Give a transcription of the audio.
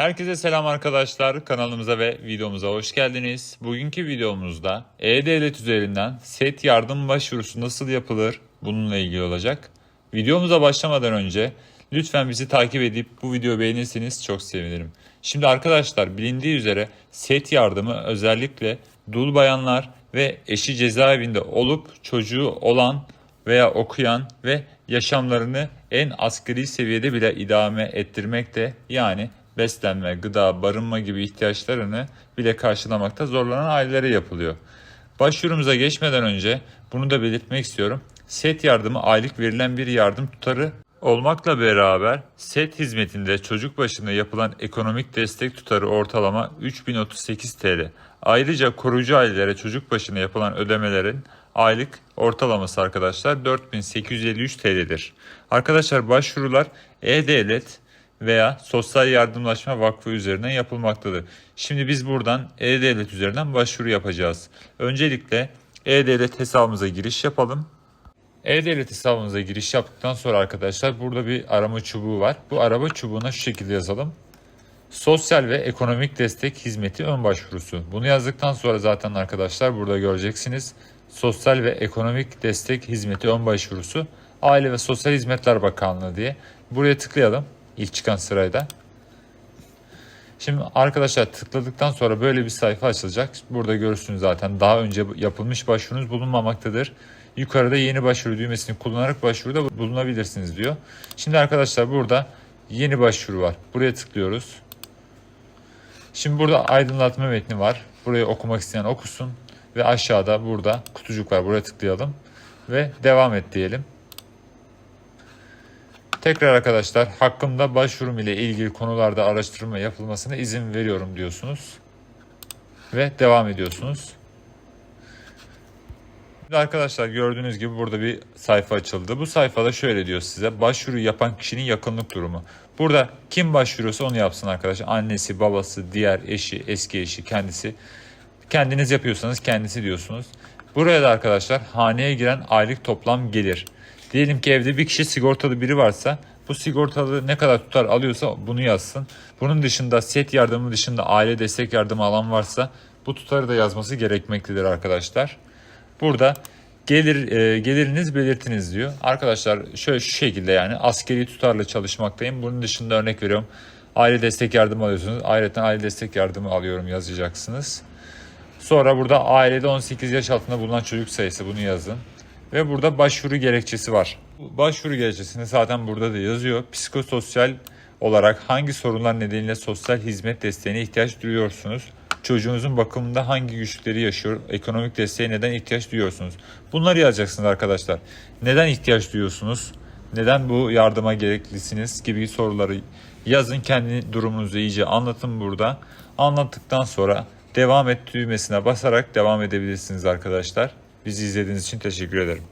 Herkese selam arkadaşlar. Kanalımıza ve videomuza hoş geldiniz. Bugünkü videomuzda E-Devlet üzerinden set yardım başvurusu nasıl yapılır bununla ilgili olacak. Videomuza başlamadan önce lütfen bizi takip edip bu videoyu beğenirseniz çok sevinirim. Şimdi arkadaşlar bilindiği üzere set yardımı özellikle dul bayanlar ve eşi cezaevinde olup çocuğu olan veya okuyan ve yaşamlarını en asgari seviyede bile idame ettirmekte yani beslenme, gıda, barınma gibi ihtiyaçlarını bile karşılamakta zorlanan ailelere yapılıyor. Başvurumuza geçmeden önce bunu da belirtmek istiyorum. SET yardımı aylık verilen bir yardım tutarı olmakla beraber SET hizmetinde çocuk başına yapılan ekonomik destek tutarı ortalama 3038 TL. Ayrıca koruyucu ailelere çocuk başına yapılan ödemelerin aylık ortalaması arkadaşlar 4853 TL'dir. Arkadaşlar başvurular E-Devlet veya Sosyal Yardımlaşma Vakfı üzerinden yapılmaktadır. Şimdi biz buradan E-Devlet üzerinden başvuru yapacağız. Öncelikle E-Devlet hesabımıza giriş yapalım. E-Devlet hesabımıza giriş yaptıktan sonra arkadaşlar burada bir arama çubuğu var. Bu arama çubuğuna şu şekilde yazalım. Sosyal ve ekonomik destek hizmeti ön başvurusu. Bunu yazdıktan sonra zaten arkadaşlar burada göreceksiniz. Sosyal ve ekonomik destek hizmeti ön başvurusu. Aile ve Sosyal Hizmetler Bakanlığı diye. Buraya tıklayalım ilk çıkan sırayla. Şimdi arkadaşlar tıkladıktan sonra böyle bir sayfa açılacak. Burada görürsünüz zaten daha önce yapılmış başvurunuz bulunmamaktadır. Yukarıda yeni başvuru düğmesini kullanarak başvuruda bulunabilirsiniz diyor. Şimdi arkadaşlar burada yeni başvuru var. Buraya tıklıyoruz. Şimdi burada aydınlatma metni var. Burayı okumak isteyen okusun. Ve aşağıda burada kutucuk var. Buraya tıklayalım. Ve devam et diyelim. Tekrar arkadaşlar hakkımda başvurum ile ilgili konularda araştırma yapılmasına izin veriyorum diyorsunuz. Ve devam ediyorsunuz. Şimdi arkadaşlar gördüğünüz gibi burada bir sayfa açıldı. Bu sayfada şöyle diyor size başvuru yapan kişinin yakınlık durumu. Burada kim başvuruyorsa onu yapsın arkadaşlar. Annesi, babası, diğer eşi, eski eşi, kendisi. Kendiniz yapıyorsanız kendisi diyorsunuz. Buraya da arkadaşlar haneye giren aylık toplam gelir. Diyelim ki evde bir kişi sigortalı biri varsa bu sigortalı ne kadar tutar alıyorsa bunu yazsın. Bunun dışında set yardımı dışında aile destek yardımı alan varsa bu tutarı da yazması gerekmektedir arkadaşlar. Burada gelir e, geliriniz belirtiniz diyor. Arkadaşlar şöyle şu şekilde yani askeri tutarla çalışmaktayım. Bunun dışında örnek veriyorum. Aile destek yardımı alıyorsunuz. Ayrıca aile destek yardımı alıyorum yazacaksınız. Sonra burada ailede 18 yaş altında bulunan çocuk sayısı bunu yazın. Ve burada başvuru gerekçesi var. Başvuru gerekçesini zaten burada da yazıyor. Psikososyal olarak hangi sorunlar nedeniyle sosyal hizmet desteğine ihtiyaç duyuyorsunuz? Çocuğunuzun bakımında hangi güçlükleri yaşıyor? Ekonomik desteğe neden ihtiyaç duyuyorsunuz? Bunları yazacaksınız arkadaşlar. Neden ihtiyaç duyuyorsunuz? Neden bu yardıma gereklisiniz gibi soruları yazın. Kendi durumunuzu iyice anlatın burada. Anlattıktan sonra devam et düğmesine basarak devam edebilirsiniz arkadaşlar. Bizi izlediğiniz için teşekkür ederim.